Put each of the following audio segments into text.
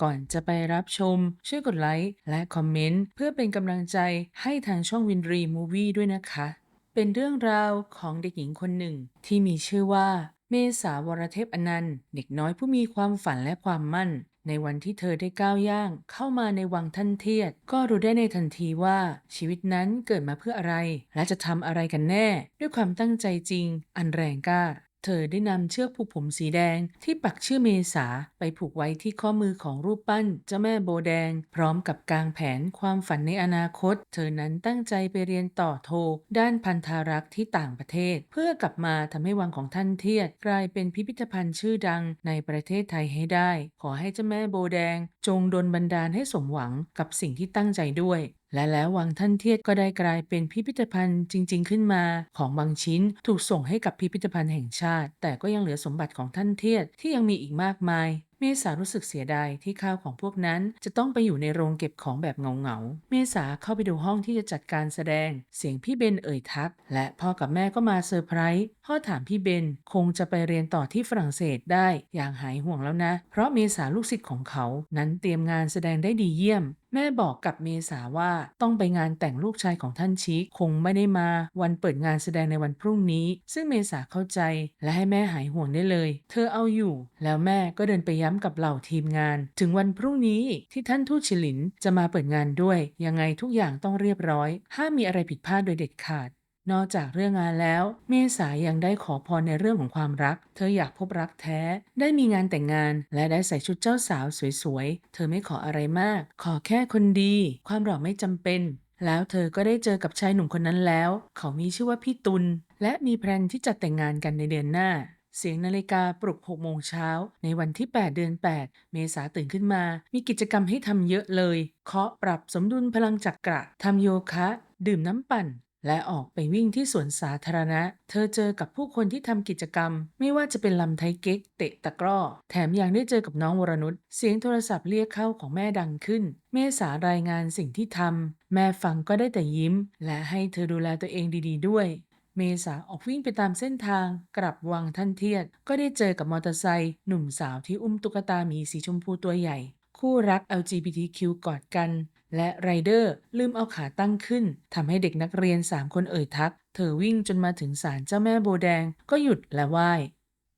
ก่อนจะไปรับชม ช่วยกดไลค์และคอมเมนต์เพื่อเป็นกำลังใจให้ทางช่องวินรีมูวี่ด้วยนะคะ เป็นเรื่องราวของเด็กหญิงคนหนึ่ง ที่มีชื่อว่า เมษาวรเทพอนันต์ เด็กน้อยผู้มีความฝันและความมั่น ในวันที่เธอได้ก้าวย่าง เข้ามาในวังท่านเทียด ก็รู้ได้ในทันทีว่าชีวิตนั้นเกิดมาเพื่ออะไร และจะทำอะไรกันแน่ ด้วยความตั้งใจจริง อันแรงกล้า เธอได้นำเชือกผูกผมสีแดงที่ปักชื่อเมษาไปผูกไว้ที่ข้อมือของรูปปั้นเจ้าแม่โบแดง พร้อมกับกางแผนความฝันในอนาคต เธอนั้นตั้งใจไปเรียนต่อโท ด้านพันธารักษ์ที่ต่างประเทศ เพื่อกลับมาทำให้วังของท่านเทียด กลายเป็นพิพิธภัณฑ์ชื่อดังในประเทศไทยให้ได้ ขอให้เจ้าแม่โบแดง จงดลบันดาลให้สมหวังกับสิ่งที่ตั้งใจด้วย และแล้ววังท่านเทียดก็ได้กลายเป็นพิพิธภัณฑ์จริง ๆ ขึ้นมา ของบางชิ้นถูกส่งให้กับพิพิธภัณฑ์แห่งชาติ แต่ก็ยังเหลือสมบัติของท่านเทียดที่ยังมีอีกมากมาย เมษารู้สึกเสียดายที่ข้าวของพวกนั้น จะต้องไปอยู่ในโรงเก็บของแบบเงาๆ เมษาเข้าไปดูห้องที่จะจัดการแสดง เสียงพี่เบนเอ่ยทัก และพ่อกับแม่ก็มาเซอร์ไพรส์ พ่อถามพี่เบนคงจะไปเรียนต่อที่ฝรั่งเศสได้ อย่างหายห่วงแล้วนะ เพราะเมษาลูกศิษย์ของเขา นั้นเตรียมงานแสดงได้ดีเยี่ยม แม่บอกกับเมษาว่าต้องไปงานแต่งลูกชายของท่านชิคคงไม่ได้มาวันเปิดงานแสดงในวันพรุ่งนี้ ซึ่งเมษาเข้าใจและให้แม่หายห่วงได้เลย เธอเอาอยู่ แล้วแม่ก็เดินไปย้ำกับเหล่าทีมงาน ถึงวันพรุ่งนี้ที่ท่านทูตชิลินจะมาเปิดงานด้วย ยังไงทุกอย่างต้องเรียบร้อย ห้ามมีอะไรผิดพลาดโดยเด็ดขาด นอกจากเรื่องงานแล้ว เมษายังได้ขอพรในเรื่องของความรัก เธออยากพบรักแท้ ได้มีงานแต่งงาน และได้ใส่ชุดเจ้าสาวสวยๆ เธอไม่ขออะไรมาก ขอแค่คนดี ความหล่อไม่จำเป็น แล้วเธอก็ได้เจอกับชายหนุ่มคนนั้นแล้ว เขามีชื่อว่าพี่ตุล และมีแพลนที่จะแต่งงานกันในเดือนหน้าเสียงนาฬิกาปลุก6โมงเช้า ในวันที่ 8 เดือน 8 เมษาตื่นขึ้นมา มีกิจกรรมให้ทำเยอะเลย เคาะปรับสมดุลพลังจักระทำโยคะ ดื่มน้ำปั่น และออกไปวิ่งที่สวนสาธารณะ เธอเจอกับผู้คนที่ทำกิจกรรม ไม่ว่าจะเป็นลำไทเก๊ก เตะตะกร้อ แถมยังได้เจอกับน้องวรนุช เสียงโทรศัพท์เรียกเข้าของแม่ดังขึ้น เมษารายงานสิ่งที่ทำ แม่ฟังก็ได้แต่ยิ้ม และให้เธอดูแลตัวเองดีๆ ด้วย เมษาออกวิ่งไปตามเส้นทาง กลับวังท่านเทียด ก็ได้เจอกับมอเตอร์ไซค์หนุ่มสาวที่อุ้มตุ๊กตาหมีสีชมพูตัวใหญ่ คู่รัก LGBTQ กอดกัน และไรเดอร์ลืมเอาขาตั้งขึ้นทำให้เด็กนักเรียน3คนเอ่ยทัก เธอวิ่งจนมาถึงศาลเจ้าแม่โบแดงก็หยุดและไหว้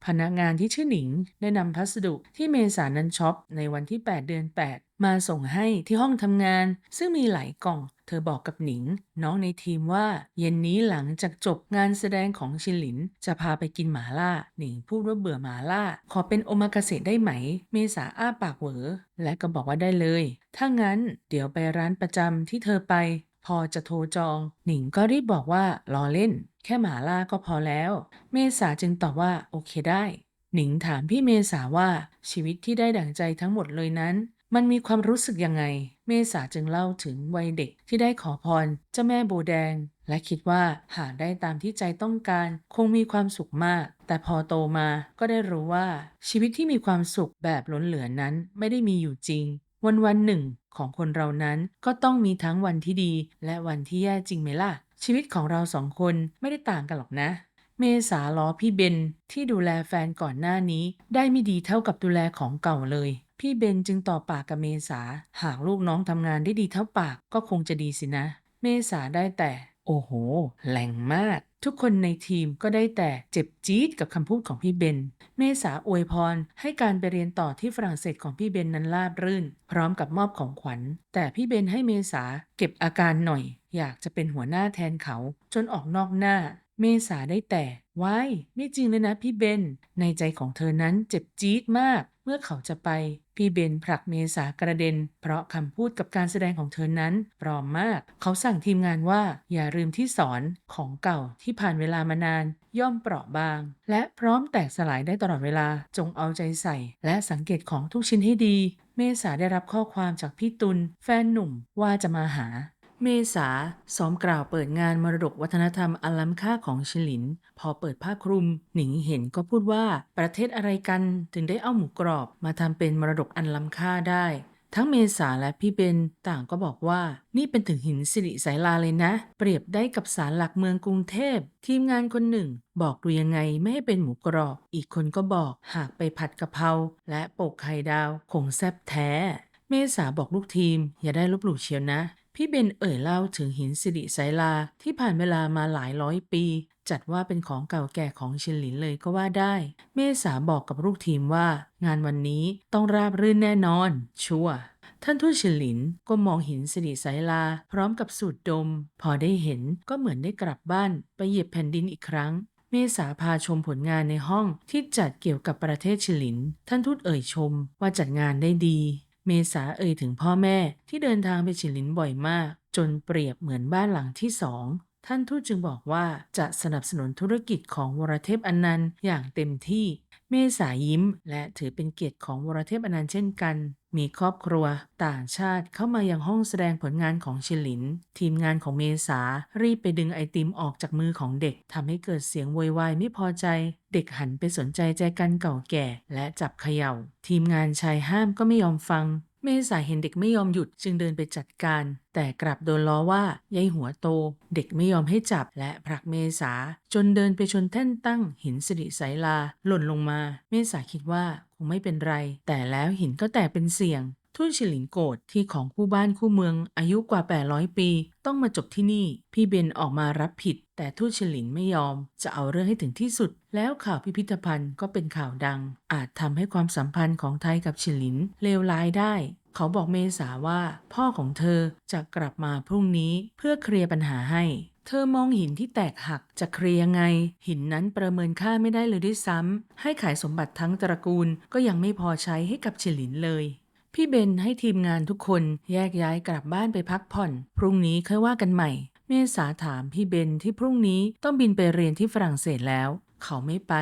พนักงานที่ชื่อหนิงได้นำพัสดุที่เมษานันช็อปในวันที่ 8 เดือน 8 มาส่งให้ที่ห้องทำงาน ซึ่งมีหลายกล่อง เธอบอกกับหนิง น้องในทีมว่า เย็นนี้หลังจากจบงานแสดงของชินหลิน จะพาไปกินหมาล่า หนิงพูดว่าเบื่อหมาล่า ขอเป็นโอมากาเสะได้ไหม เมษาอ้าปากเหวอ และก็บอกว่าได้เลย ถ้างั้นเดี๋ยวไปร้านประจำที่เธอไป พอจะโทรจอง หนิงก็รีบบอกว่ารอเล่น แค่หมาล่าก็พอแล้ว เมษาจึงตอบว่าโอเคได้หนิงถามพี่เมษาว่าชีวิตที่ได้ดั่งใจทั้งหมดเลยนั้น มันมีความรู้สึกยังไง เมษาจึงเล่าถึงวัยเด็กที่ได้ขอพรเจ้าแม่โบแดง และคิดว่าหากได้ตามที่ใจต้องการ คงมีความสุขมาก แต่พอโตมาก็ได้รู้ว่าชีวิตที่มีความสุขแบบล้นเหลือนั้นไม่ได้มีอยู่จริง วันวันหนึ่ง ของคนเรานั้นก็ต้องมีทั้งวันที่ดี และวันที่แย่จริงไหมล่ะ ชีวิตของเราสองคนไม่ได้ต่างกันหรอกนะเมษาล้อพี่เบนที่ดูแลแฟนก่อนหน้านี้ ได้ไม่ดีเท่ากับดูแลของเก่าเลย พี่เบนจึงต่อปากกับเมษา หากลูกน้องทำงานได้ดีเท่าปากก็คงจะดีสินะ เมษาได้แต่ โอ้โหแรงมาก ทุกคนในทีมก็ได้แต่เจ็บจี๊ดกับคำพูดของพี่เบน เมษาอวยพร ให้การไปเรียนต่อที่ฝรั่งเศสของพี่เบนนั้นราบรื่น พร้อมกับมอบของขวัญ แต่พี่เบนให้เมษาเก็บอาการหน่อย อยากจะเป็นหัวหน้าแทนเขา จนออกนอกหน้า เมษาได้แต่ว้ายไม่จริงเลยนะพี่เบน ในใจของเธอนั้นเจ็บจี๊ดมากเมื่อเขาจะไป พี่เบนผลักเมษากระเด็น เพราะคำพูดกับการแสดงของเธอนั้นปลอมมาก เขาสั่งทีมงานว่าอย่าลืมที่สอนของเก่าที่ผ่านเวลามานาน ย่อมเปราะบาง และพร้อมแตกสลายได้ตลอดเวลาจงเอาใจใส่ และสังเกตของทุกชิ้นให้ดี เมษาได้รับข้อความจากพี่ตุลแฟนหนุ่มว่าจะมาหา เมษาซ้อมกล่าวเปิดงานมรดกวัฒนธรรมอันล้ำค่าของชิลิน พอเปิดผ้าคลุม หนิงเห็นก็พูดว่าประเทศอะไรกันถึงได้เอาหมูกรอบ มาทำเป็นมรดกอันล้ำค่าได้ ทั้งเมษาและพี่เบนต่างก็บอกว่านี่เป็นถึงหินสิริสายลาเลยนะ เปรียบได้กับศาลหลักเมืองกรุงเทพ ทีมงานคนหนึ่ง บอกดูยังไงไม่ให้เป็นหมูกรอบ อีกคนก็บอกหากไปผัดกะเพราและโปกไข่ดาวคงแซ่บแท้เมษาบอกลูกทีม อย่าได้ลบหลู่เชียวนะ พี่เบนเอ่ยเล่าถึงหินสิริไซลาที่ผ่านเวลามาหลายร้อยปี จัดว่าเป็นของเก่าแก่ของเชนหลินเลยก็ว่าได้ เมษาบอกกับลูกทีมว่า งานวันนี้ต้องราบรื่นแน่นอน ชัวร์ท่านทูตชินหลินก็มองหินสิริไซลา พร้อมกับสูดดม พอได้เห็นก็เหมือนได้กลับบ้านไปเหยียบแผ่นดินอีกครั้ง เมษาพาชมผลงานในห้องที่จัดเกี่ยวกับประเทศชิลิน ท่านทูตเอ่ยชมว่าจัดงานได้ดี เมษาเอ่ยถึงพ่อแม่ที่เดินทางไปฉิลินบ่อยมาก จนเปรียบเหมือนบ้านหลังที่สองท่านทูตจึงบอกว่าจะสนับสนุนธุรกิจของวรเทพอนันต์อย่างเต็มที่ เมษายิ้ม และถือเป็นเกียรติของวรเทพอนันต์เช่นกัน มีครอบครัว ต่างชาติเข้ามายังห้องแสดงผลงานของชิลิน ทีมงานของเมษารีบไปดึงไอติมออกจากมือของเด็กทำให้เกิดเสียงโวยวายไม่พอใจ เด็กหันไปสนใจแจกันเก่าแก่ และจับเขย่า ทีมงานชายห้ามก็ไม่ยอมฟัง เมษาเห็นเด็กไม่ยอมหยุดจึงเดินไปจัดการ แต่กลับโดนล้อว่ายายหัวโต เด็กไม่ยอมให้จับและผลักเมษา จนเดินไปชนแท่นตั้งหินสิริไสลาหล่นลงมา เมษาคิดว่าคงไม่เป็นไร แต่แล้วหินก็แตกเป็นเสียง ทูตฉิลินโกรธที่ของคู่บ้านคู่เมืองอายุกว่า 800 ปี ต้องมาจบที่นี่ พี่เบนออกมารับผิด แต่ทูตฉิลินไม่ยอม จะเอาเรื่องให้ถึงที่สุด แล้วข่าวพิพิธภัณฑ์ก็เป็นข่าวดัง อาจทำให้ความสัมพันธ์ของไทยกับฉิลินเลวร้ายได้เขาบอกเมษาว่าพ่อของเธอจะกลับมาพรุ่งนี้เพื่อเคลียร์ปัญหาให้ เธอมองหินที่แตกหักจะเคลียร์ยังไง หินนั้นประเมินค่าไม่ได้เลยด้วยซ้ำให้ขายสมบัติทั้งตระกูลก็ยังไม่พอใช้ให้กับฉิลินเลย พี่เบนให้ทีมงานทุกคนแยกย้ายกลับบ้านไปพักผ่อน พรุ่งนี้ค่อยว่ากันใหม่ เมษาถามพี่เบนที่พรุ่งนี้ต้องบินไปเรียนที่ฝรั่งเศสแล้ว เขาไม่ไป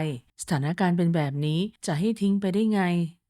สถานการณ์เป็นแบบนี้จะให้ทิ้งไปได้ไง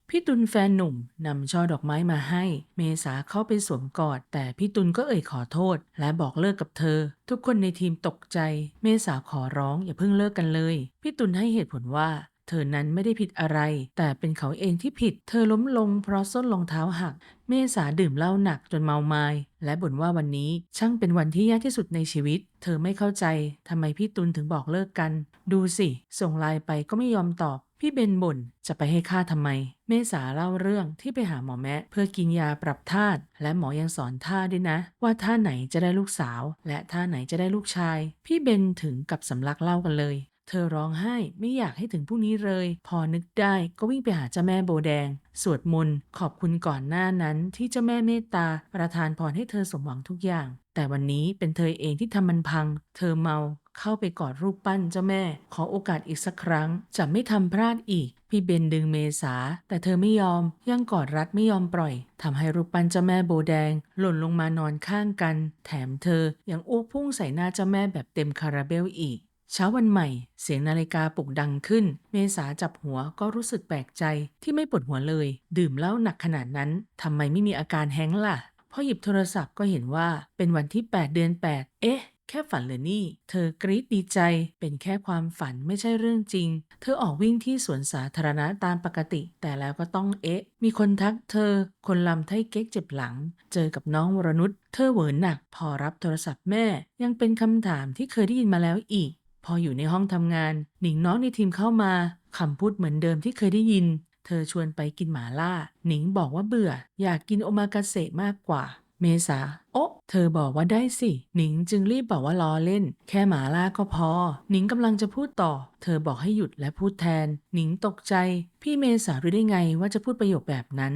พี่ตุลแฟนหนุ่มนำช่อดอกไม้มาให้ เมษาเข้าไปสวมกอด แต่พี่ตุลก็เอ่ยขอโทษ และบอกเลิกกับเธอ ทุกคนในทีมตกใจ เมษาขอร้องอย่าเพิ่งเลิกกันเลย พี่ตุลให้เหตุผลว่า เธอนั้นไม่ได้ผิดอะไร แต่เป็นเขาเองที่ผิด เธอล้มลงเพราะส้นรองเท้าหัก เมษาดื่มเหล้าหนักจนเมาไมา้และบ่นว่าวันนี้ช่างเป็นวันที่แยากที่สุดในชีวิต เธอไม่เข้าใจทำไมพี่ตุลถึงบอกเลิกกัน ดูสิ ส่งไลน์ไปก็ไม่ยอมตอบ พี่เบนบ่นจะไปให้ค่าทำไม เมษาเล่าเรื่องที่ไปหาหมอแมะเพื่อกินยาปรับธาตุและหมอยังสอนท่าด้วยนะ ว่าท่าไหนจะได้ลูกสาว และท่าไหนจะได้ลูกชาย พี่เบนถึงกับสำลักเล่ากันเลย เธอร้องไห้ไม่อยากให้ถึงพรุ่งนี้เลย พอนึกได้ก็วิ่งไปหาเจ้าแม่โบแดง สวดมนต์ขอบคุณก่อนหน้านั้นที่เจ้าแม่เมตตาประทานพรให้เธอสมหวังทุกอย่าง แต่วันนี้เป็นเธอเองที่ทำมันพัง เธอเมาเข้าไปกอดรูปปั้นเจ้าแม่ ขอโอกาสอีกสักครั้ง จะไม่ทำพลาดอีก พี่เบนดึงเมษา แต่เธอไม่ยอม ยังกอดรัดไม่ยอมปล่อยทำให้รูปปั้นเจ้าแม่โบแดง หล่นลงมานอนข้างกัน แถมเธอยังอ้วกพุ่งใส่หน้าเจ้าแม่แบบเต็มคาราเบลอีก เช้าวันใหม่ เสียงนาฬิกาปลุกดังขึ้น เมษาจับหัวก็รู้สึกแปลกใจที่ไม่ปวดหัวเลย ดื่มเหล้าหนักขนาดนั้นทำไมไม่มีอาการแฮงล่ะ พอหยิบโทรศัพท์ก็เห็นว่าเป็นวันที่ 8 เดือน 8 เอ๊ะ แค่ฝันเหรือนี่ เธอกรี๊ดดีใจ เป็นแค่ความฝันไม่ใช่เรื่องจริง เธอออกวิ่งที่สวนสาธารณะตามปกติ แต่แล้วก็ต้องเอ๊ะ มีคนทักเธอ คนลำไทเก๊กเจ็บหลัง เจอกับน้องวรนุช เธอเหวินหนัก พอรับโทรศัพท์แม่ ยังเป็นคำถามที่เคยได้ยินมาแล้วอีก พออยู่ในห้องทำงาน หนิงน้องในทีมเข้ามาคำพูดเหมือนเดิมที่เคยได้ยิน เธอชวนไปกินหมาล่า หนิงบอกว่าเบื่อ อยากกินโอมากาเสะมากกว่า เมษา โอ๊ะ เธอบอกว่าได้สิ หนิงจึงรีบบอกว่าล้อเล่น แค่หมาล่าก็พอ หนิงกำลังจะพูดต่อ เธอบอกให้หยุดและพูดแทน หนิงตกใจ พี่เมษารู้ได้ไงว่าจะพูดประโยคแบบนั้น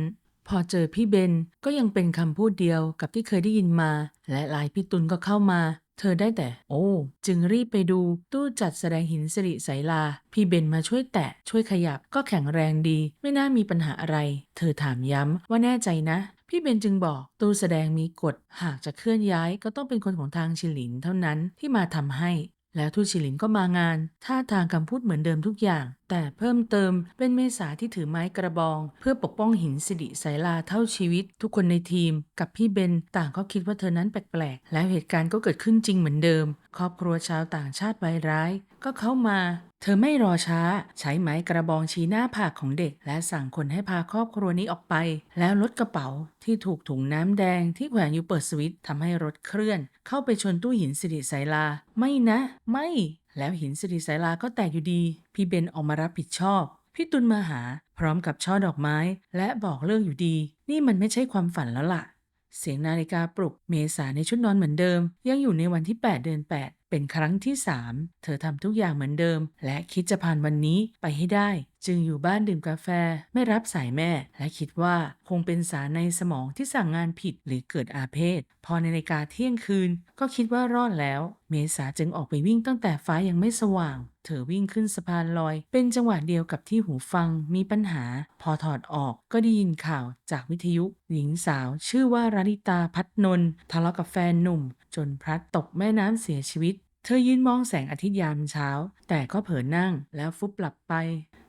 อเจอพี่เบนก็ยังเป็นคำพูดเดียวกับที่เคยได้ยินมา และลน์พี่ตุลก็เข้ามา เธอได้แต่ โอ้ จึงรีบไปดูตู้จัดแสดงหินสิริไสลา พี่เบนมาช่วยแตะ ช่วยขยับก็แข็งแรงดี ไม่น่ามีปัญหาอะไร เธอถามย้ำว่าแน่ใจนะพี่เบนจึงบอกตู้แสดงมีกฎ หากจะเคลื่อนย้ายก็ต้องเป็นคนของทางชิลินเท่านั้นที่มาทำให้ แล้วทูชิลินก็มางาน ท่าทางคำพูดเหมือนเดิมทุกอย่าง แต่เพิ่มเติมเป็นเมษาที่ถือไม้กระบอง เพื่อปกป้องหินสิริสายลาเท่าชีวิต ทุกคนในทีม กับพี่เบนต่างก็คิดว่าเธอนั้นแปลกๆ แล้วเหตุการณ์ก็เกิดขึ้นจริงเหมือนเดิม ครอบครัวชาวต่างชาติใบร้าย ก็เข้ามา เธอไม่รอช้า ใช้ไม้กระบองชี้หน้าผากของเด็ก และสั่งคนให้พาครอบครัวนี้ออกไป แล้วรถกระเป๋าที่ถูกถุงน้ำแดงที่แขวนอยู่เปิดสวิตช์ทำให้รถเคลื่อน เข้าไปชนตู้หินสิริไสลา ไม่นะ ไม่ แล้วหินสิริไสลาก็แตกอยู่ดี พี่เบนออกมารับผิดชอบ พี่ตุลมาหา พร้อมกับช่อดอกไม้ และบอกเลิกอยู่ดี นี่มันไม่ใช่ความฝันแล้วล่ะ เสียงนาฬิกาปลุกเมษาในชุดนอนเหมือนเดิม ยังอยู่ในวันที่ 8 เดือน 8 เป็นครั้งที่ 3 เธอทำทุกอย่างเหมือนเดิม และคิดจะผ่านวันนี้ไปให้ได้ จึงอยู่บ้านดื่มกาแฟไม่รับสายแม่ และคิดว่าคงเป็นสารในสมองที่สั่งงานผิดหรือเกิดอาเพศ พอนาฬิกาเที่ยงคืน ก็คิดว่ารอดแล้ว เมษาจึงออกไปวิ่งตั้งแต่ฟ้ายังไม่สว่าง เธอวิ่งขึ้นสะพานลอย เป็นจังหวะเดียวกับที่หูฟังมีปัญหา พอถอดออกก็ได้ยินข่าวจากวิทยุ หญิงสาวชื่อว่าราริตาพัฒนนทะเลาะกับแฟนหนุ่ม จนพลัดตกแม่น้ำเสียชีวิตเธอยืนมองแสงอาทิตย์ยามเช้า แต่ก็เผลอนั่งแล้วฟุบหลับไป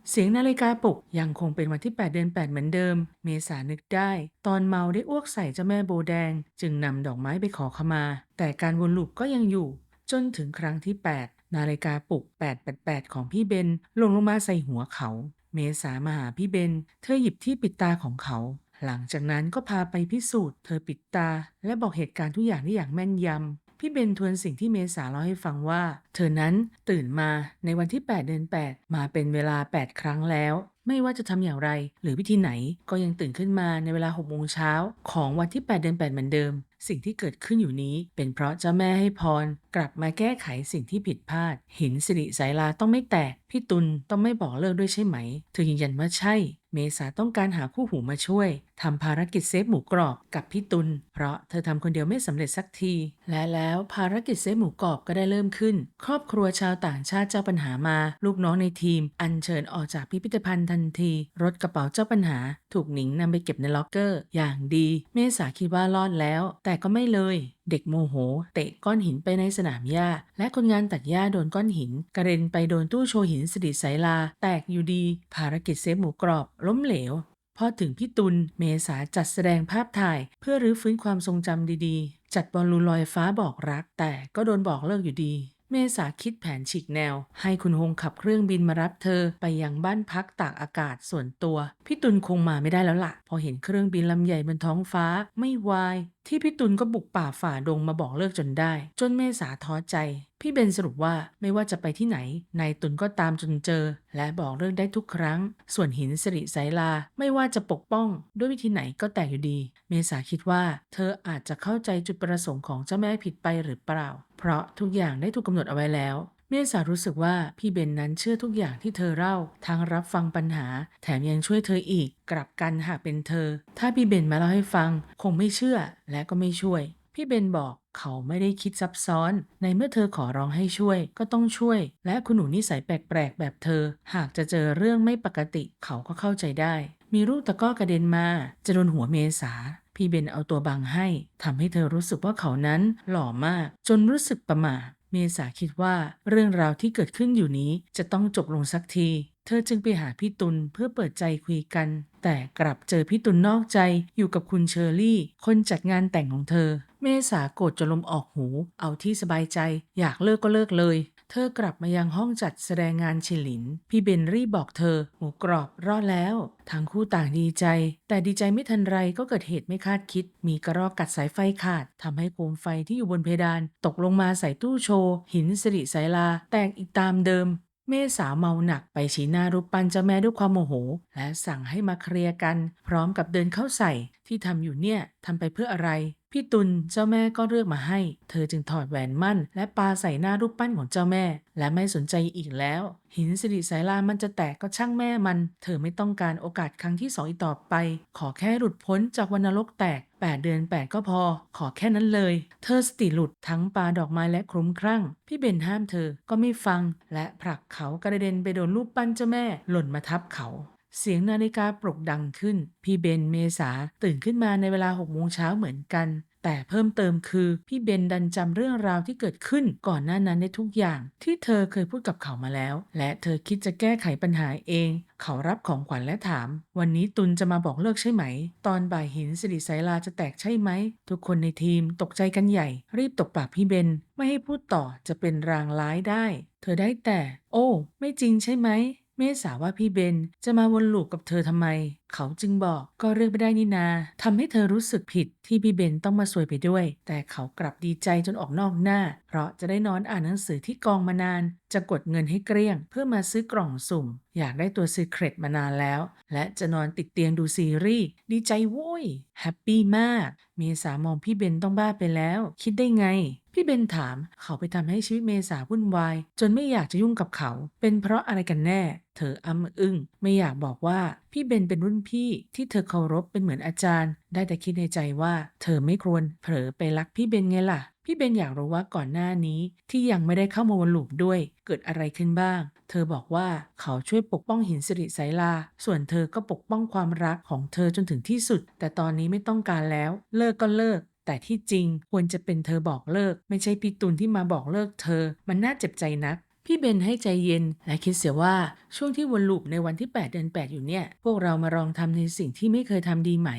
เสียงนาฬิกาปลุกยังคงเป็นวันที่ 8 เดือน 8 เหมือนเดิม เมษานึกได้ ตอนเมาได้อ้วกใส่เจ้าแม่โบแดง จึงนำดอกไม้ไปขอขมา แต่การวนลูปก็ยังอยู่ จนถึงครั้งที่ 8 นาฬิกาปลุก 888 ของพี่เบนหล่นลงมาใส่หัวเขา เมษามาหาพี่เบน เธอหยิบที่ปิดตาของเขา หลังจากนั้นก็พาไปพิสูจน์ เธอปิดตา และบอกเหตุการณ์ทุกอย่างได้อย่างแม่นยำ พี่เบนทวนสิ่งที่เมษาเล่าให้ฟังว่า เธอนั้นตื่นมาในวันที่ 8 เดือน 8 มาเป็นเวลา 8 ครั้งแล้ว ไม่ว่าจะทำอย่างไร หรือวิธีไหนก็ยังตื่นขึ้นมาในเวลา6โมงเช้าของวันที่ 8 เดือน 8 เหมือนเดิม สิ่งที่เกิดขึ้นอยู่นี้ เป็นเพราะเจ้าแม่ให้พร กลับมาแก้ไขสิ่งที่ผิดพลาด หินสิริสายลาต้องไม่แตกพี่ตุลต้องไม่บอกเลิกด้วยใช่ไหม เธอยืนยันว่าใช่ เมษาต้องการหาคู่หูมาช่วยทำภารกิจเซฟหมูกรอบกับพี่ตุลเพราะเธอทำคนเดียวไม่สำเร็จสักที และแล้วภารกิจเซฟหมูกรอบก็ได้เริ่มขึ้น ครอบครัวชาวต่างชาติเจ้าปัญหามา ลูกน้องในทีม อัญเชิญออกจากพิพิธภัณฑ์ทันที รถกระเป๋าเจ้าปัญหา ถูกหนิงนำไปเก็บในล็อกเกอร์ อย่างดี เมษาคิดว่ารอดแล้ว แต่ก็ไม่เลยเด็กโมโห เตะก้อนหินไปในสนามหญ้า และคนงานตัดหญ้าโดนก้อนหิน กระเด็นไปโดนตู้โชว์หินสดิสายลา แตกอยู่ดี ภารกิจเซฟหมูกรอบ ล้มเหลว พอถึงพี่ตุลเมษาจัดแสดงภาพถ่าย เพื่อรื้อฟื้นความทรงจำดีๆ จัดบอลลูนลอยฟ้าบอกรัก แต่ก็โดนบอกเลิกอยู่ดี เมษาคิดแผนฉีกแนว ให้คุณฮงขับเครื่องบินมารับเธอไปยังบ้านพักตากอากาศส่วนตัว พี่ตุลคงมาไม่ได้แล้วล่ะ พอเห็นเครื่องบินลำใหญ่บนท้องฟ้าไม่วาย ที่พี่ตุลก็บุกป่าฝ่าดงมาบอกเลิกจนได้ จนเมษาท้อใจ พี่เบนสรุปว่าไม่ว่าจะไปที่ไหนนายตุลก็ตามจนเจอ และบอกเลิกได้ทุกครั้ง ส่วนหินสิริไสลาไม่ว่าจะปกป้อง ด้วยวิธีไหนก็แตกอยู่ดี เมษาคิดว่า เธออาจจะเข้าใจจุดประสงค์ของเจ้าแม่ผิดไปหรือเปล่า เพราะทุกอย่างได้ถูกกำหนดเอาไว้แล้ว เมษารู้สึกว่าพี่เบนนั้นเชื่อทุกอย่างที่เธอเล่า ทั้งรับฟังปัญหา แถมยังช่วยเธออีก กลับกันหากเป็นเธอ ถ้าพี่เบนมาเล่าให้ฟัง คงไม่เชื่อและก็ไม่ช่วย พี่เบนบอกเขาไม่ได้คิดซับซ้อน ในเมื่อเธอขอร้องให้ช่วย ก็ต้องช่วย และคุณหนูนิสัยแปลกๆ แบบเธอ หากจะเจอเรื่องไม่ปกติ เขาก็เข้าใจได้ มีลูกตะก้อกระเด็นมา จะโดนหัวเมษา พี่เบนเอาตัวบังให้ทำให้เธอรู้สึกว่าเขานั้นหล่อมาก จนรู้สึกประหม่าเมษาคิดว่าเรื่องราวที่เกิดขึ้นอยู่นี้จะต้องจบลงสักที เธอจึงไปหาพี่ตุลเพื่อเปิดใจคุยกัน แต่กลับเจอพี่ตุลนอกใจอยู่กับคุณเชอรี่ คนจัดงานแต่งของเธอ เมษาโกรธจนลมออกหู เอาที่สบายใจ อยากเลิกก็เลิกเลย เธอกลับมายังห้องจัดแสดงงานชิลิน พี่เบนรีบบอกเธอ หมูกรอบรอดแล้วทั้งคู่ต่างดีใจ แต่ดีใจไม่ทันไรก็เกิดเหตุไม่คาดคิด มีกระรอกกัดสายไฟขาดทำให้โคมไฟที่อยู่บนเพดาน ตกลงมาใส่ตู้โชว์ หินสิริสายลา แตกอีกตามเดิม เมษาเมาหนักไปชี้หน้ารูปปั้นเจ้าแม่ด้วยความโมโห และสั่งให้มาเคลียร์กัน พร้อมกับเดินเข้าใส่ที่ทำอยู่เนี่ยทำไปเพื่ออะไร พี่ตุลเจ้าแม่ก็เลือกมาให้ เธอจึงถอดแหวนมั่น และปาใส่หน้ารูปปั้นของเจ้าแม่ และไม่สนใจอีกแล้ว หินสิริสายลามันจะแตกก็ช่างแม่มัน เธอไม่ต้องการโอกาสครั้งที่สองอีกต่อไป ขอแค่หลุดพ้นจากวันนรกแตก 8 เดือน 8 ก็พอ ขอแค่นั้นเลย เธอสติหลุดทั้งปาดอกไม้และคลุ้มคลั่ง พี่เบนห้ามเธอก็ไม่ฟัง และผลักเขากระเด็นไปโดนรูปปั้นเจ้าแม่ หล่นมาทับเขา เสียงนาฬิกาปลุกดังขึ้น พี่เบนเมษาตื่นขึ้นมาในเวลา6โมงเช้าเหมือนกัน แต่เพิ่มเติมคือ พี่เบนดันจำเรื่องราวที่เกิดขึ้นก่อนหน้านั้นได้ทุกอย่าง ที่เธอเคยพูดกับเขามาแล้ว และเธอคิดจะแก้ไขปัญหาเอง เขารับของขวัญและถาม วันนี้ตุลจะมาบอกเลิกใช่ไหม ตอนบ่ายเห็นสิริไซลาจะแตกใช่ไหม ทุกคนในทีมตกใจกันใหญ่ รีบตกปากพี่เบนไม่ให้พูดต่อจะเป็นรางร้ายได้ เธอได้แต่ โอ้ ไม่จริงใช่ไหม เมษาว่าพี่เบนจะมาวนลูปกับเธอทำไม เขาจึงบอกก็เลือกไม่ได้นี่นาทำให้เธอรู้สึกผิดที่พี่เบนต้องมาสวยไปด้วย แต่เขากลับดีใจจนออกนอกหน้า เพราะจะได้นอนอ่านหนังสือที่กองมานาน จะกดเงินให้เกลี้ยง เพื่อมาซื้อกล่องสุ่ม อยากได้ตัวซีเครตมานานแล้ว และจะนอนติดเตียงดูซีรีส์ดีใจโว้ยแฮปปี้มาก เมษามองพี่เบนต้องบ้าไปแล้ว คิดได้ไงพี่เบนถามเขาไปทำให้ชีวิตเมษาวุ่นวาย จนไม่อยากจะยุ่งกับเขา เป็นเพราะอะไรกันแน่เธออ้ำอึ้งไม่อยากบอกว่าพี่เบนเป็นรุ่นพี่ที่เธอเคารพเป็นเหมือนอาจารย์ ได้แต่คิดในใจว่า เธอไม่ควรเผลอไปรักพี่เบนไงล่ะ พี่เบนอยากรู้ว่าก่อนหน้านี้ที่ยังไม่ได้เข้ามาวนลูปด้วย เกิดอะไรขึ้นบ้าง เธอบอกว่าเขาช่วยปกป้องหินสิริไสลา ส่วนเธอก็ปกป้องความรักของเธอจนถึงที่สุด แต่ตอนนี้ไม่ต้องการแล้ว เลิกก็เลิกแต่ที่จริงควรจะเป็นเธอบอกเลิก ไม่ใช่พี่ตุลที่มาบอกเลิกเธอ มันน่าเจ็บใจนัก พี่เบนให้ใจเย็นและคิดเสียว่าช่วงที่วนลูปในวันที่ 8 เดือน 8 อยู่เนี่ย พวกเรามาลองทำในสิ่งที่ไม่เคยทำดีไหม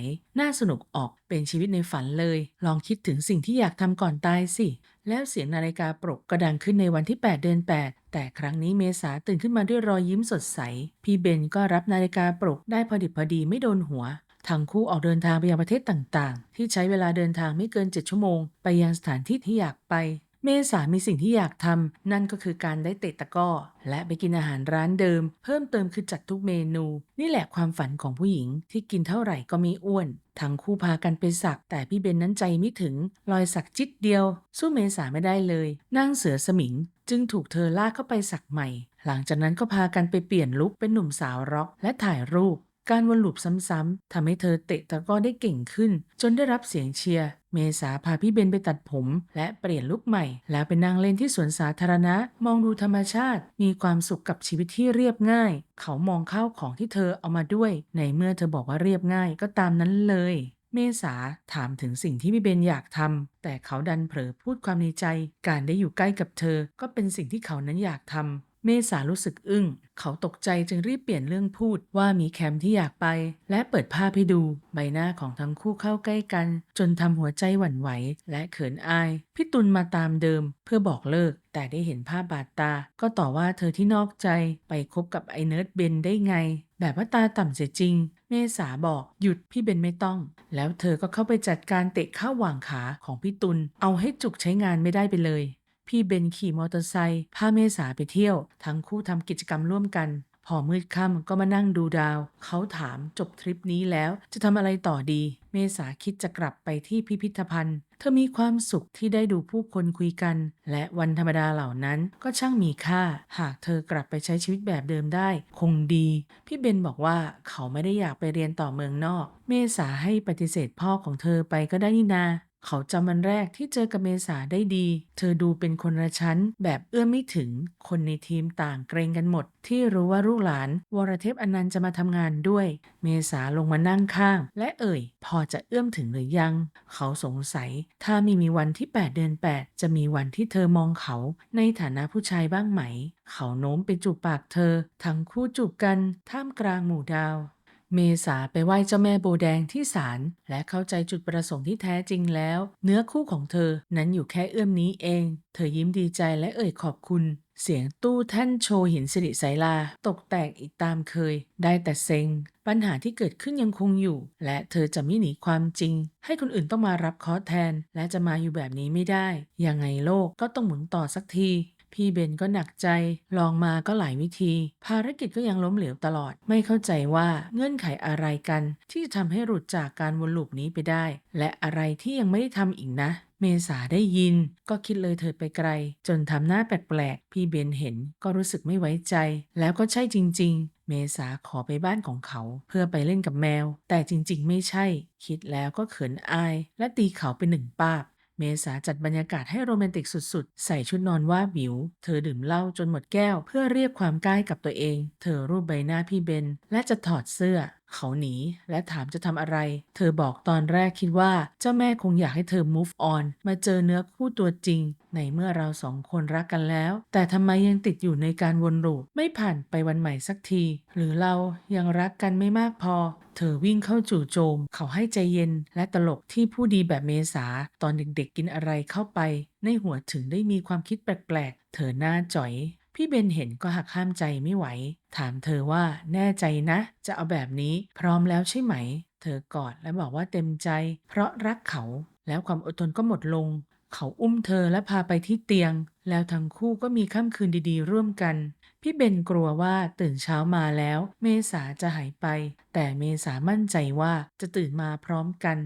น่าสนุกออกเป็นชีวิตในฝันเลย ลองคิดถึงสิ่งที่อยากทำก่อนตายสิ แล้วเสียงนาฬิกาปลุกก็ดังขึ้นในวันที่ 8 เดือน 8 แต่ครั้งนี้เมษาตื่นขึ้นมาด้วยรอยยิ้มสดใส พี่เบนก็รับนาฬิกาปลุกได้พอดิบพอดีไม่โดนหัวทั้งคู่ออกเดินทางไปยังประเทศต่างๆ ที่ใช้เวลาเดินทางไม่เกิน 7 ชั่วโมง ไปยังสถานที่ที่อยากไป เมษามีสิ่งที่อยากทำนั่นก็คือการได้เตะตะกร้อ และไปกินอาหารร้านเดิม เพิ่มเติมคือจัดทุกเมนู นี่แหละความฝันของผู้หญิงที่กินเท่าไหร่ก็ม่อ้วน ทั้งคู่พากันไปสัก แต่พี่เบนนั้นใจไม่ถึง รอยสักจิตเดียว สู้เมษาไม่ได้เลยนั่งเสือสมิง จึงถูกเธอลากเข้าไปสักใหม่ หลังจากนั้นก็พากันไปเปลี่ยนลุคเป็นหนุ่มสาวร็อก และถ่ายรูปการวนลูปซ้ำๆทำให้เธอเตะตะกร้อได้เก่งขึ้น จนได้รับเสียงเชียร์ เมษาพาพี่เบนไปตัดผม และเปลี่ยนลุคใหม่ แล้วไปนั่งเล่นที่สวนสาธารณะ มองดูธรรมชาติ มีความสุขกับชีวิตที่เรียบง่าย เขามองข้าวของที่เธอเอามาด้วย ในเมื่อเธอบอกว่าเรียบง่ายก็ตามนั้นเลย เมษาถามถึงสิ่งที่พี่เบนอยากทำแต่เขาดันเผลอพูดความในใจ การได้อยู่ใกล้กับเธอ ก็เป็นสิ่งที่เขานั้นอยากทำ เมษารู้สึกอึ้ง เขาตกใจจึงรีบเปลี่ยนเรื่องพูดว่ามีแคมป์ที่อยากไป และเปิดภาพให้ดู ใบหน้าของทั้งคู่เข้าใกล้กัน จนทำหัวใจหวั่นไหว และเขินอาย พี่ตุลมาตามเดิม เพื่อบอกเลิก แต่ได้เห็นภาพบาดตา ก็ต่อว่าเธอที่นอกใจ ไปคบกับไอเนิร์ดเบนได้ไง แบบว่าตาต่ำเสียจริง เมษาบอกหยุดพี่เบนไม่ต้อง แล้วเธอก็เข้าไปจัดการเตะข้าวหว่างขาของพี่ตุลเอาให้จุกใช้งานไม่ได้ไปเลย พี่เบนขี่มอเตอร์ไซค์พาเมษาไปเที่ยว ทั้งคู่ทำกิจกรรมร่วมกัน พอมืดค่ำก็มานั่งดูดาว เขาถามจบทริปนี้แล้วจะทำอะไรต่อดี เมษาคิดจะกลับไปที่พิพิธภัณฑ์ เธอมีความสุขที่ได้ดูผู้คนคุยกัน และวันธรรมดาเหล่านั้นก็ช่างมีค่า หากเธอกลับไปใช้ชีวิตแบบเดิมได้ คงดี พี่เบนบอกว่าเขาไม่ได้อยากไปเรียนต่อเมืองนอก เมษาให้ปฏิเสธพ่อของเธอไปก็ได้นี่นา เขาจำวันแรกที่เจอกับเมษาได้ดี เธอดูเป็นคนละชั้น แบบเอื้อมไม่ถึง คนในทีมต่างเกรงกันหมด ที่รู้ว่าลูกหลาน วรเทพอนันต์จะมาทำงานด้วย เมษาลงมานั่งข้าง และเอ่ย พอจะเอื้อมถึงหรือยัง เขาสงสัย ถ้าไม่มีวันที่ 8 เดือน 8 จะมีวันที่เธอมองเขา ในฐานะผู้ชายบ้างไหม เขาโน้มไปจูบปากเธอ ทั้งคู่จูบกัน ท่ามกลางหมู่ดาว เมษาไปไหว้เจ้าแม่โบแดงที่ศาลและเข้าใจจุดประสงค์ที่แท้จริงแล้ว เนื้อคู่ของเธอนั้นอยู่แค่เอื้อมนี้เอง เธอยิ้มดีใจและเอ่ยขอบคุณ เสียงตู้แท่นโชว์หินสิริไสลา ตกแตกอีกตามเคย ได้แต่เซ็ง ปัญหาที่เกิดขึ้นยังคงอยู่ และเธอจะไม่หนีความจริง ให้คนอื่นต้องมารับเคราะห์แทน และจะมาอยู่แบบนี้ไม่ได้ยังไงโลกก็ต้องหมุนต่อสักที พี่เบนก็หนักใจ ลองมาก็หลายวิธี ภารกิจก็ยังล้มเหลวตลอด ไม่เข้าใจว่าเงื่อนไขอะไรกัน ที่จะทำให้หลุดจากการวนลูปนี้ไปได้ และอะไรที่ยังไม่ได้ทำอีกนะ เมษาได้ยิน ก็คิดเลยเถิดไปไกล จนทำหน้าแปลกๆ พี่เบนเห็นก็รู้สึกไม่ไว้ใจ แล้วก็ใช่จริง ๆเมษาขอไปบ้านของเขาเพื่อไปเล่นกับแมว แต่จริงๆ ไม่ใช่ คิดแล้วก็เขินอาย และตีเขาเป็นหนึ่งปาบ เมษาจัดบรรยากาศให้โรแมนติกสุดๆ ใส่ชุดนอนว่าบิว เธอดื่มเหล้าจนหมดแก้ว เพื่อเรียกความกล้ากับตัวเอง เธอรูปใบหน้าพี่เบน และจะถอดเสื้อ เขาหนี และถามจะทำอะไร เธอบอกตอนแรกคิดว่าเจ้าแม่คงอยากให้เธอ move on มาเจอเนื้อคู่ตัวจริง ในเมื่อเราสองคนรักกันแล้ว แต่ทำไมยังติดอยู่ในการวนลูปไม่ผ่านไปวันใหม่สักที หรือเรายังรักกันไม่มากพอ เธอวิ่งเข้าจู่โจม เขาให้ใจเย็น และตลกที่ผู้ดีแบบเมษาตอนเด็กๆกินอะไรเข้าไป ในหัวถึงได้มีความคิดแปลกๆ เธอหน้าจ๋อย พี่เบนเห็นก็หักห้ามใจไม่ไหว ถามเธอว่าแน่ใจนะ จะเอาแบบนี้พร้อมแล้วใช่ไหม เธอกอดและบอกว่าเต็มใจ เพราะรักเขา แล้วความอดทนก็หมดลง เขาอุ้มเธอและพาไปที่เตียง แล้วทั้งคู่ก็มีค่ำคืนดีๆ ร่วมกัน พี่เบนกลัวว่าตื่นเช้ามาแล้ว เมษาจะหายไป แต่เมษามั่นใจว่าจะตื่นมาพร้อมกัน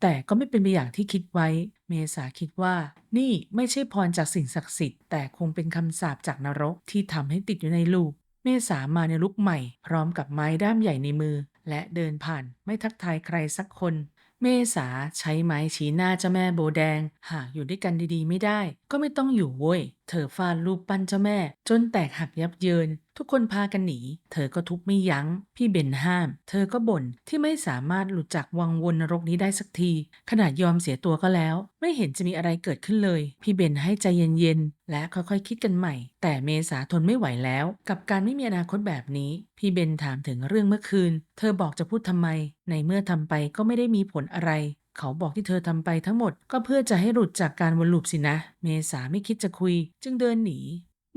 แต่ก็ไม่เป็นไปอย่างที่คิดไว้ เมษาคิดว่า นี่ไม่ใช่พรจากสิ่งศักดิ์สิทธิ์แต่คงเป็นคำสาปจากนรกที่ทำให้ติดอยู่ในลูก เมษามาในลุกใหม่ พร้อมกับไม้ด้ามใหญ่ในมือ และเดินผ่านไม่ทักทายใครสักคน เมษาใช้ไม้ชี้หน้าเจ้าแม่โบแดง หากอยู่ด้วยกันดีๆ ไม่ได้ก็ไม่ต้องอยู่เว้ย เธอฟาดรูปปั้นเจ้าแม่ จนแตกหักยับเยิน ทุกคนพากันหนี เธอก็ทุบไม่ยัง้ง พี่เบนห้าม เธอก็บ่นที่ไม่สามารถหลุดจากวังวนนรกนี้ได้สักที ขนาดยอมเสียตัวก็แล้ว ไม่เห็นจะมีอะไรเกิดขึ้นเลย พี่เบนให้ใจเย็นๆ และค่อยๆคิดกันใหม่ แต่เมษาทนไม่ไหวแล้ว กับการไม่มีอนาคตแบบนี้ พี่เบนถามถึงเรื่องเมื่อคืน เธอบอกจะพูดทำไม ในเมื่อทำไปก็ไม่ได้มีผลอะไร เขาบอกที่เธอทำไปทั้งหมดก็เพื่อจะให้หลุดจากการวนลูปสินะ เมษาไม่คิดจะคุย จึงเดินหนี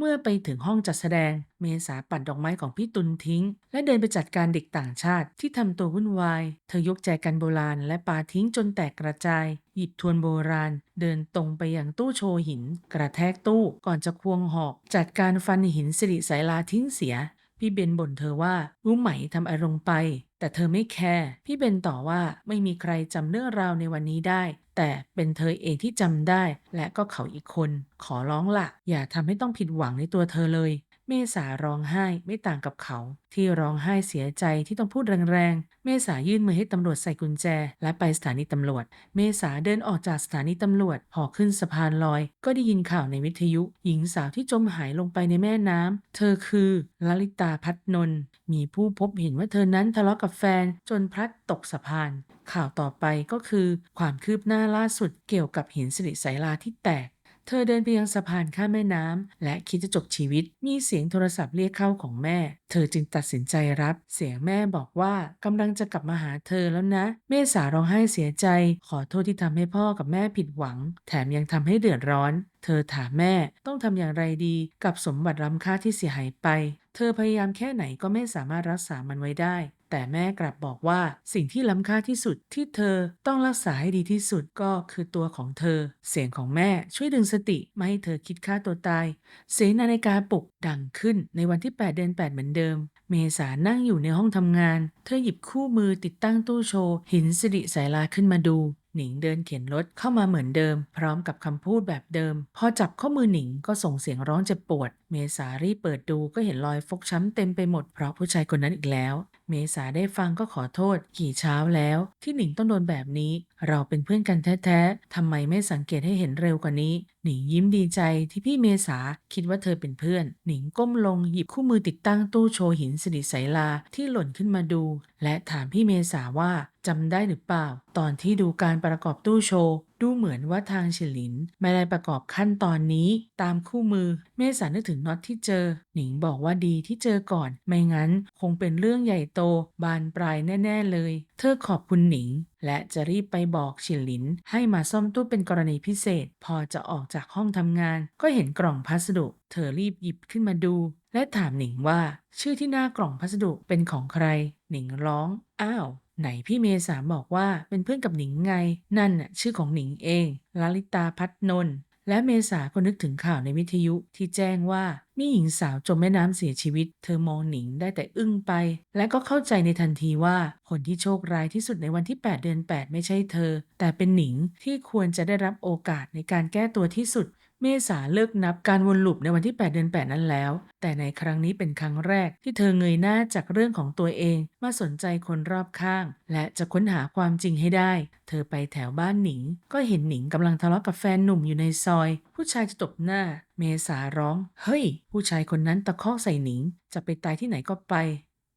เมื่อไปถึงห้องจัดแสดง เมษาปัดดอกไม้ของพี่ตุลทิ้ง และเดินไปจัดการเด็กต่างชาติที่ทำตัววุ่นวาย เธอยกแจกันโบราณ และปาทิ้งจนแตกกระจาย หยิบทวนโบราณ เดินตรงไปยังตู้โชว์หิน กระแทกตู้ก่อนจะควงหอก จัดการฟันหินสิริสายลาทิ้งเสีย พี่เบนบ่นเธอว่ารู้ไหมทำอะไรลงไป แต่เธอไม่แคร์พี่เบนต่อว่าไม่มีใครจำเรื่องราวในวันนี้ได้ แต่เป็นเธอเองที่จำได้ และก็เขาอีกคน ขอร้องละอย่าทำให้ต้องผิดหวังในตัวเธอเลย เมษาร้องไห้ไม่ต่างกับเขา ที่ร้องไห้เสียใจที่ต้องพูดแรงๆ เมษายื่นมือให้ตำรวจใส่กุญแจ และไปสถานีตำรวจ เมษาเดินออกจากสถานีตำรวจ พอขึ้นสะพานลอย ก็ได้ยินข่าวในวิทยุ หญิงสาวที่จมหายลงไปในแม่น้ำ เธอคือลลิตาพัฒนนท์มีผู้พบเห็นว่าเธอนั้นทะเลาะกับแฟน จนพลัดตกสะพาน ข่าวต่อไปก็คือ ความคืบหน้าล่าสุดเกี่ยวกับหินสิริไสลาที่แตก เธอเดินไปยังสะพานข้ามแม่น้ำและคิดจะจบชีวิต มีเสียงโทรศัพท์เรียกเข้าของแม่ เธอจึงตัดสินใจรับ เสียงแม่บอกว่ากำลังจะกลับมาหาเธอแล้วนะ เมษาร้องไห้เสียใจ ขอโทษที่ทำให้พ่อกับแม่ผิดหวัง แถมยังทำให้เดือดร้อน เธอถามแม่ต้องทำอย่างไรดี กับสมบัติล้ำค่าที่เสียหายไป เธอพยายามแค่ไหนก็ไม่สามารถรักษามันไว้ได้ แต่แม่กลับบอกว่าสิ่งที่ล้ำค่าที่สุดที่เธอต้องรักษาให้ดีที่สุดก็คือตัวของเธอ เสียงของแม่ช่วยดึงสติไม่ให้เธอคิดฆ่าตัวตาย เสียงนาฬิกาปลุกดังขึ้นในวันที่ 8 เดือน 8 เหมือนเดิม เมษานั่งอยู่ในห้องทำงาน เธอหยิบคู่มือติดตั้งตู้โชว์ หินสิริสายลาขึ้นมาดูหนิงเดินเข็นรถเข้ามาเหมือนเดิม พร้อมกับคำพูดแบบเดิม พอจับข้อมือหนิงก็ส่งเสียงร้องเจ็บปวด เมษารีบเปิดดูก็เห็นรอยฟกช้ำเต็มไปหมดเพราะผู้ชายคนนั้นอีกแล้ว เมษาได้ฟังก็ขอโทษ กี่เช้าแล้ว ที่หนิงต้องโดนแบบนี้ เราเป็นเพื่อนกันแท้ๆทำไมไม่สังเกตให้เห็นเร็วกว่านี้ หนิงยิ้มดีใจที่พี่เมษาคิดว่าเธอเป็นเพื่อน หนิงก้มลงหยิบคู่มือติดตั้งตู้โชว์หินสิริไสลาที่หล่นขึ้นมาดู และถามพี่เมษาว่าจำได้หรือเปล่า ตอนที่ดูการประกอบตู้โชว์ ดูเหมือนว่าทางฉิลินไม่ได้ประกอบขั้นตอนนี้ตามคู่มือ เมษานึกถึงน็อตที่เจอ หนิงบอกว่าดีที่เจอก่อน ไม่งั้นคงเป็นเรื่องใหญ่โต บานปลายแน่ ๆ เลย เธอขอบคุณหนิง และจะรีบไปบอกฉิลินให้มาซ่อมตู้เป็นกรณีพิเศษ พอจะออกจากห้องทำงาน ก็เห็นกล่องพัสดุ เธอรีบหยิบขึ้นมาดู และถามหนิงว่า ชื่อที่หน้ากล่องพัสดุเป็นของใคร หนิงร้อง อ้าว ไหนพี่เมษาบอกว่าเป็นเพื่อนกับหนิงไง นั่นน่ะชื่อของหนิงเองลลิตาพัฒนนท์และเมษาก็นึกถึงข่าวในวิทยุที่แจ้งว่ามีหญิงสาวจมแม่น้ำเสียชีวิต เธอมองหนิงได้แต่อึ้งไป และก็เข้าใจในทันทีว่าคนที่โชคร้ายที่สุดในวันที่ 8 เดือน 8 ไม่ใช่เธอ แต่เป็นหนิงที่ควรจะได้รับโอกาสในการแก้ตัวที่สุด เมษาเลิกนับการวนลูปในวันที่ 8 เดือน 8 นั้นแล้ว แต่ในครั้งนี้เป็นครั้งแรกที่เธอเงยหน้าจากเรื่องของตัวเองมาสนใจคนรอบข้าง และจะค้นหาความจริงให้ได้ เธอไปแถวบ้านหนิง ก็เห็นหนิงกำลังทะเลาะกับแฟนหนุ่มอยู่ในซอย ผู้ชายจะตบหน้า เมษาร้อง เฮ้ย ผู้ชายคนนั้นตะคอกใส่หนิง จะไปตายที่ไหนก็ไป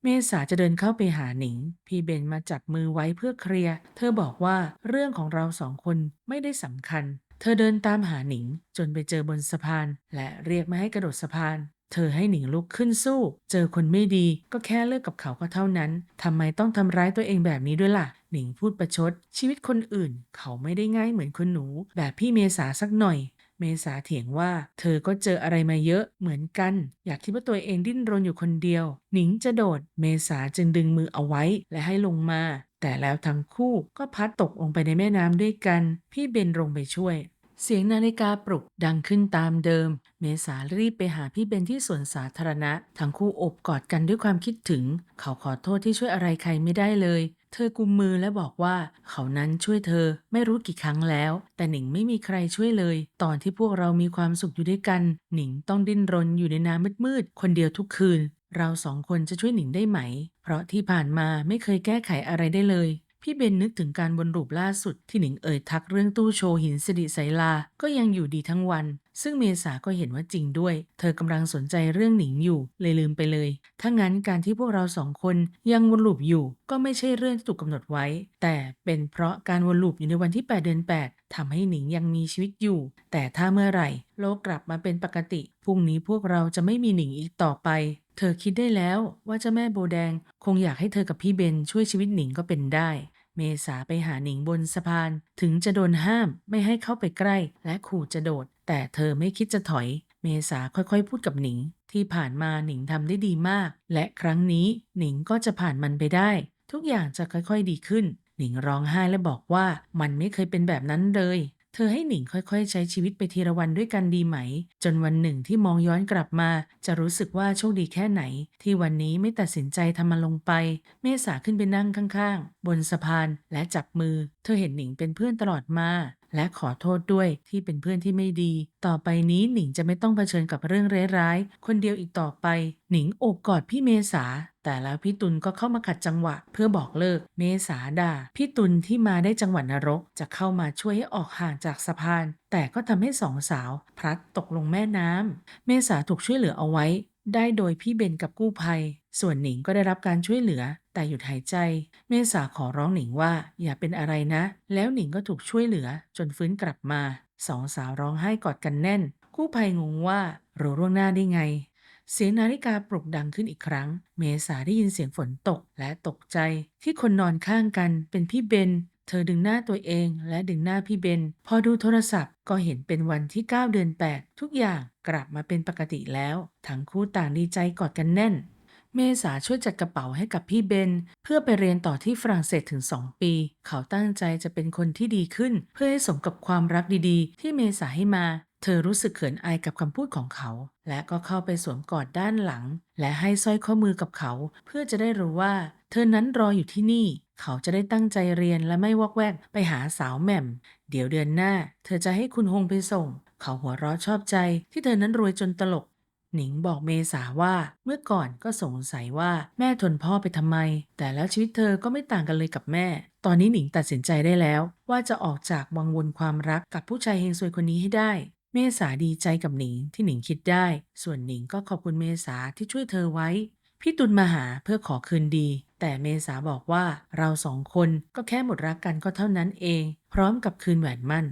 เมษาจะเดินเข้าไปหาหนิง พี่เบนมาจับมือไว้เพื่อเคลียร์ เธอบอกว่าเรื่องของเราสองคนไม่ได้สำคัญ เธอเดินตามหาหนิงจนไปเจอบนสะพาน และเรียกมาให้กระโดดสะพาน เธอให้หนิงลุกขึ้นสู้ เจอคนไม่ดีก็แค่เลิกกับเขาก็เท่านั้นทำไมต้องทำร้ายตัวเองแบบนี้ด้วยล่ะ หนิงพูดประชด ชีวิตคนอื่น เขาไม่ได้ง่ายเหมือนคุณหนู แบบพี่เมษาสักหน่อยเมษาเถียงว่าเธอก็เจออะไรมาเยอะเหมือนกัน อยากคิดว่าตัวเองดิ้นรนอยู่คนเดียว หนิงจะโดด เมษาจึงดึงมือเอาไว้และให้ลงมา แต่แล้วทั้งคู่ก็พัดตกลงไปในแม่น้ำด้วยกัน พี่เบนลงไปช่วย เสียงนาฬิกาปลุกดังขึ้นตามเดิม เมษารีบไปหาพี่เบนที่สวนสาธารณะ ทั้งคู่โอบกอดกันด้วยความคิดถึง เขาขอโทษที่ช่วยอะไรใครไม่ได้เลย เธอกุมมือและบอกว่า เขานั้นช่วยเธอไม่รู้กี่ครั้งแล้ว แต่หนิงไม่มีใครช่วยเลย ตอนที่พวกเรามีความสุขอยู่ด้วยกัน หนิงต้องดิ้นรนอยู่ในน้ำมืดๆคนเดียวทุกคืน เราสองคนจะช่วยหนิงได้ไหม เพราะที่ผ่านมาไม่เคยแก้ไขอะไรได้เลย พี่เบนนึกถึงการวนลูปล่าสุดที่หนิงเอ่ยทักเรื่องตู้โชว์หินสิริไสลา ก็ยังอยู่ดีทั้งวัน ซึ่งเมษาก็เห็นว่าจริงด้วย เธอกำลังสนใจเรื่องหนิงอยู่ เลยลืมไปเลย ถ้างั้นการที่พวกเราสองคนยังวนลูปอยู่ ก็ไม่ใช่เรื่องที่ถูกกำหนดไว้ แต่เป็นเพราะการวนลูปอยู่ในวันที่ 8 เดือน 8ทำให้หนิงยังมีชีวิตอยู่ แต่ถ้าเมื่อไหร่ โลกกลับมาเป็นปกติพรุ่งนี้พวกเราจะไม่มีหนิงอีกต่อไป เธอคิดได้แล้วว่าเจ้าแม่โบแดงคงอยากให้เธอกับพี่เบนช่วยชีวิตหนิงก็เป็นได้ เมษาไปหาหนิงบนสะพาน ถึงจะโดนห้ามไม่ให้เข้าไปใกล้ และขู่จะโดด แต่เธอไม่คิดจะถอย เมษาค่อยๆ พูดกับหนิง ที่ผ่านมาหนิงทำได้ดีมาก และครั้งนี้หนิงก็จะผ่านมันไปได้ ทุกอย่างจะค่อยๆดีขึ้น หนิงร้องไห้และบอกว่ามันไม่เคยเป็นแบบนั้นเลย เธอให้หนิงค่อยๆ ใช้ชีวิตไปทีละวันด้วยกันดีไหม จนวันหนึ่งที่มองย้อนกลับมา จะรู้สึกว่าโชคดีแค่ไหน ที่วันนี้ไม่ตัดสินใจทำมันลงไป เมษาขึ้นไปนั่งข้างๆ บนสะพานและจับมือ เธอเห็นหนิงเป็นเพื่อนตลอดมา และขอโทษด้วยที่เป็นเพื่อนที่ไม่ดี ต่อไปนี้หนิงจะไม่ต้องเผชิญกับเรื่องร้ายๆ คนเดียวอีกต่อไป หนิงโอบกอดพี่เมษา แต่แล้วพี่ตุลก็เข้ามาขัดจังหวะ เพื่อบอกเลิก เมษาด่า พี่ตุลที่มาได้จังหวะนรก จะเข้ามาช่วยให้ออกห่างจากสะพาน แต่ก็ทำให้สองสาว พลัดตกลงแม่น้ำเมษาถูกช่วยเหลือเอาไว้ ได้โดยพี่เบนกับกู้ภัย ส่วนหนิงก็ได้รับการช่วยเหลือ แต่หยุดหายใจ เมษาขอร้องหนิงว่าอย่าเป็นอะไรนะ แล้วหนิงก็ถูกช่วยเหลือจนฟื้นกลับมา สองสาวร้องไห้กอดกันแน่น กู้ภัยงงว่ารู้ล่วงหน้าได้ไง เสียงนาฬิกาปลุกดังขึ้นอีกครั้ง เมษาได้ยินเสียงฝนตกและตกใจ ที่คนนอนข้างกันเป็นพี่เบน เธอดึงหน้าตัวเองและดึงหน้าพี่เบน พอดูโทรศัพท์ก็เห็นเป็นวันที่ 9 เดือน 8 ทุกอย่างกลับมาเป็นปกติแล้ว ทั้งคู่ต่างดีใจกอดกันแน่น เมษาช่วยจัดกระเป๋าให้กับพี่เบน เพื่อไปเรียนต่อที่ฝรั่งเศสถึง 2 ปี เขาตั้งใจจะเป็นคนที่ดีขึ้น เพื่อให้สมกับความรักดีๆ ที่เมษาให้มา เธอรู้สึกเขินอายกับคำพูดของเขา และก็เข้าไปสวมกอดด้านหลัง และให้สร้อยข้อมือกับเขา เพื่อจะได้รู้ว่า เธอนั้นรออยู่ที่นี่ เขาจะได้ตั้งใจเรียนและไม่วอกแวกไปหาสาวแหม่ม เดี๋ยวเดือนหน้า เธอจะให้คุณฮงไปส่ง เขาหัวเราะชอบใจที่เธอนั้นรวยจนตลก หนิงบอกเมษาว่าเมื่อก่อนก็สงสัยว่าแม่ทนพ่อไปทำไม แต่แล้วชีวิตเธอก็ไม่ต่างกันเลยกับแม่ ตอนนี้หนิงตัดสินใจได้แล้ว ว่าจะออกจากวังวนความรักกับผู้ชายเฮงซวยคนนี้ให้ได้ เมษาดีใจกับหนิงที่หนิงคิดได้ ส่วนหนิงก็ขอบคุณเมษาที่ช่วยเธอไว้ พี่ตุลมาหาเพื่อขอคืนดี แต่เมษาบอกว่าเราสองคนก็แค่หมดรักกันก็เท่านั้นเอง พร้อมกับคืนแหวนมั่น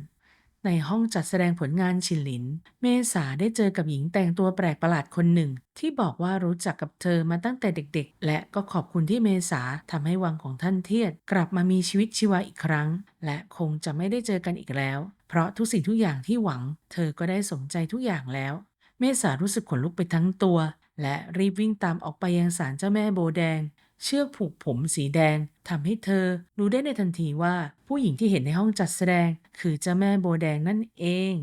ในห้องจัดแสดงผลงานชินหลิน เมษาได้เจอกับหญิงแต่งตัวแปลกประหลาดคนหนึ่ง ที่บอกว่ารู้จักกับเธอมาตั้งแต่เด็กๆ และก็ขอบคุณที่เมษาทำให้วังของท่านเทียด กลับมามีชีวิตชีวาอีกครั้ง และคงจะไม่ได้เจอกันอีกแล้ว เพราะทุกสิ่งทุกอย่างที่หวัง เธอก็ได้สมใจทุกอย่างแล้ว เมษารู้สึกขนลุกไปทั้งตัว และรีบวิ่งตามออกไปยังศาลเจ้าแม่โบแดง เชือกผูกผมสีแดงทำให้เธอรู้ได้ในทันทีว่า ผู้หญิงที่เห็นในห้องจัดแสดง คือเจ้าแม่โบแดงนั่นเอง